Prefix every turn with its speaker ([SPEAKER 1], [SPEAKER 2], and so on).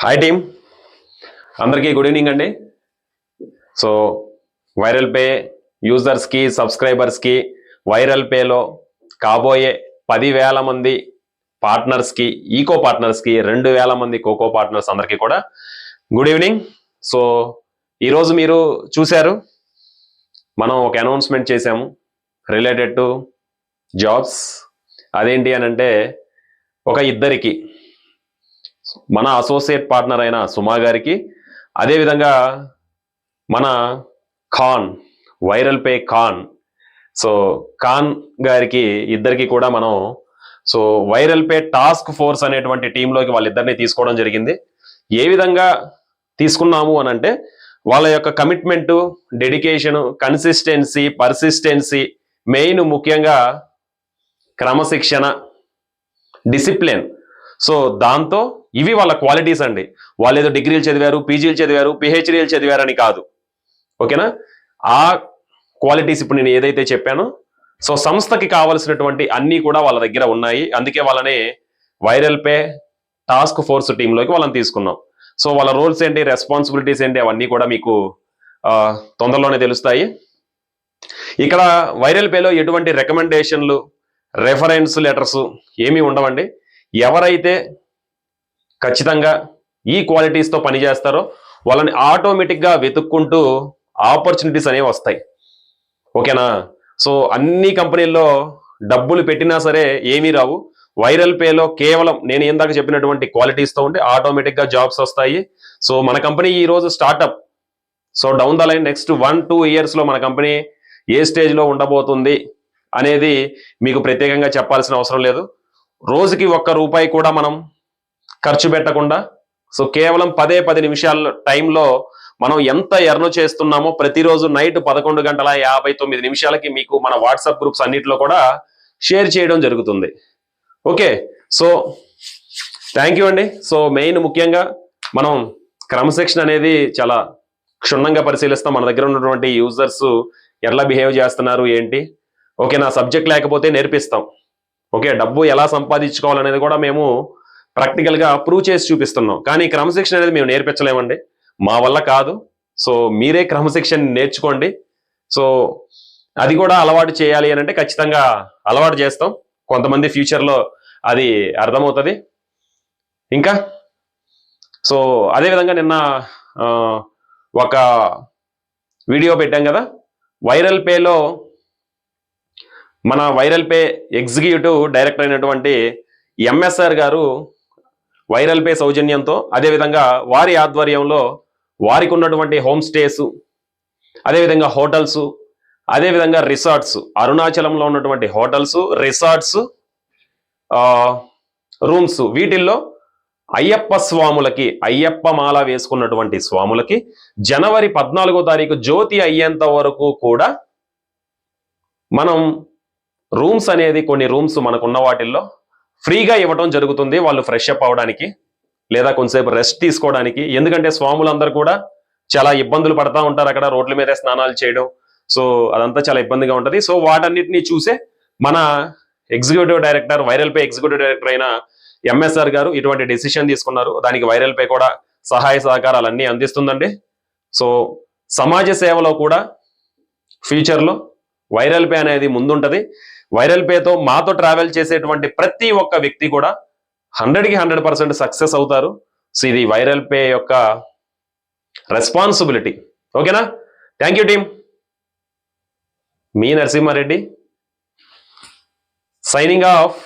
[SPEAKER 1] Hi team అందరికీ good evening అండి. So viral pay యూజర్స్కి సబ్స్క్రైబర్స్కి వైరల్ పేలో కాబోయే పదివేల మంది పార్ట్నర్స్కి ఈకో పార్ట్నర్స్కి రెండు వేల మంది కోకో పార్ట్నర్స్ అందరికీ కూడా గుడ్ ఈవినింగ్ సో ఈరోజు మీరు చూశారు మనం ఒక అనౌన్స్మెంట్ చేసాము రిలేటెడ్ టు జాబ్స్ అదేంటి అని అంటే ఒక ఇద్దరికి మన అసోసియేట్ పార్ట్నర్ అయిన సుమా గారికి. అదేవిధంగా మన Khan viral pay Khan. So Khan గారికి ఇద్దరికి కూడా మనం so viral pay task force అనేటువంటి టీంలోకి వాళ్ళిద్దరిని తీసుకోవడం జరిగింది. ఏ విధంగా తీసుకున్నాము అని అంటే వాళ్ళ యొక్క commitment dedication consistency persistency main ముఖ్యంగా క్రమశిక్షణ డిసిప్లిన్ సో దాంతో ఇవి వాళ్ళ క్వాలిటీస్ అండి. వాళ్ళు ఏదో డిగ్రీలు చదివారు పీజీలు చదివారు పిహెచ్డీలు చదివారని కాదు. ఓకేనా? ఆ క్వాలిటీస్ ఇప్పుడు నేను ఏదైతే చెప్పానో సో సంస్థకి కావలసినటువంటి అన్నీ కూడా వాళ్ళ దగ్గర ఉన్నాయి. అందుకే వాళ్ళని వైరల్ పే టాస్క్ ఫోర్స్ టీంలోకి వాళ్ళని తీసుకున్నాం. సో వాళ్ళ రోల్స్ ఏంటి రెస్పాన్సిబిలిటీస్ ఏంటి అవన్నీ కూడా మీకు తొందరలోనే తెలుస్తాయి. ఇక్కడ వైరల్ పేలో ఎటువంటి రికమెండేషన్లు రెఫరెన్స్ లెటర్స్ ఏమీ ఉండవండి. ఎవరైతే ఖచ్చితంగా ఈ క్వాలిటీస్తో పనిచేస్తారో వాళ్ళని ఆటోమేటిక్గా వెతుక్కుంటూ ఆపర్చునిటీస్ అనేవి వస్తాయి. ఓకేనా? సో అన్ని కంపెనీల్లో డబ్బులు పెట్టినా సరే ఏమీ రావు. వైరల్ పేలో కేవలం నేను ఇందాక చెప్పినటువంటి క్వాలిటీస్తో ఉంటే ఆటోమేటిక్గా జాబ్స్ వస్తాయి. సో మన కంపెనీ ఈ రోజు so down the line next one two ఇయర్స్లో మన కంపెనీ ఏ స్టేజ్లో ఉండబోతుంది అనేది మీకు ప్రత్యేకంగా చెప్పాల్సిన అవసరం లేదు. రోజుకి ఒక్క రూపాయి కూడా మనం ఖర్చు పెట్టకుండా. సో కేవలం పదే పది నిమిషాల టైంలో మనం ఎంత ఎర్న్ చేస్తున్నామో ప్రతిరోజు నైట్ పదకొండు గంటల యాభై తొమ్మిది నిమిషాలకి మీకు మన వాట్సాప్ గ్రూప్స్ అన్నిటిలో కూడా షేర్ చేయడం జరుగుతుంది. ఓకే. సో థ్యాంక్ యూ అండి. సో మెయిన్ ముఖ్యంగా మనం క్రమశిక్షణ అనేది చాలా క్షుణ్ణంగా పరిశీలిస్తాం. మన దగ్గర ఉన్నటువంటి యూజర్స్ ఎలా బిహేవ్ చేస్తున్నారు ఏంటి? ఓకే నా సబ్జెక్ట్ లేకపోతే నేర్పిస్తాం. ఓకే డబ్బు ఎలా సంపాదించుకోవాలనేది కూడా మేము ప్రాక్టికల్గా ప్రూవ్ చేసి చూపిస్తున్నాం. కానీ క్రమశిక్షణ అనేది మేము నేర్పించలేమండి. మా వల్ల కాదు. సో మీరే క్రమశిక్షణ నేర్చుకోండి. సో అది కూడా అలవాటు చేయాలి అని అంటే ఖచ్చితంగా అలవాటు చేస్తాం. కొంతమంది ఫ్యూచర్లో అది అర్థమవుతుంది. ఇంకా? సో అదేవిధంగా నిన్న ఒక వీడియో పెట్టాం కదా? వైరల్ పేలో మన వైరల్ పే ఎగ్జిక్యూటివ్ డైరెక్టర్ అయినటువంటి ఎంఎస్ఆర్ గారు వైరల్ పే సౌజన్యంతో అదేవిధంగా వారి ఆధ్వర్యంలో వారికి ఉన్నటువంటి హోమ్ స్టేస్ అదేవిధంగా హోటల్స్ అదేవిధంగా రిసార్ట్స్ అరుణాచలంలో ఉన్నటువంటి హోటల్స్ రిసార్ట్స్ రూమ్స్ వీటిల్లో అయ్యప్ప స్వాములకి అయ్యప్ప మాల వేసుకున్నటువంటి స్వాములకి జనవరి పద్నాలుగో తారీఖు జ్యోతి అయ్యేంత వరకు కూడా మనం రూమ్స్ అనేది కొన్ని రూమ్స్ మనకున్న వాటిల్లో ఫ్రీగా ఇవ్వడం జరుగుతుంది వాళ్ళు ఫ్రెష్ అప్ అవడానికి లేదా కొంతసేపు రెస్ట్ తీసుకోవడానికి. ఎందుకంటే స్వాములందరూ కూడా చాలా ఇబ్బందులు పడతా ఉంటారు అక్కడ రోడ్ల మీద స్నానాలు చేయడం. సో అదంతా చాలా ఇబ్బందిగా ఉంటుంది. సో వాటన్నిటిని చూసే మన executive director viral pay executive director అయిన ఎంఎస్ఆర్ గారు ఇటువంటి డెసిషన్ తీసుకున్నారు. దానికి వైరల్ పే కూడా సహాయ సహకారాలు అన్నీ అందిస్తుందండి. సో సమాజ సేవలో కూడా ఫ్యూచర్లో వైరల్ పే అనేది ముందుంటది. వైరల్ పేతో మాతో ట్రావెల్ చేసేటువంటి ప్రతి ఒక్క వ్యక్తి కూడా హండ్రెడ్కి హండ్రెడ్ పర్సెంట్ సక్సెస్ అవుతారు. సో ఇది వైరల్ పే యొక్క రెస్పాన్సిబిలిటీ ఓకేనా? థ్యాంక్ యూ టీమ్ మీ నరసింహారెడ్డి సైనింగ్ ఆఫ్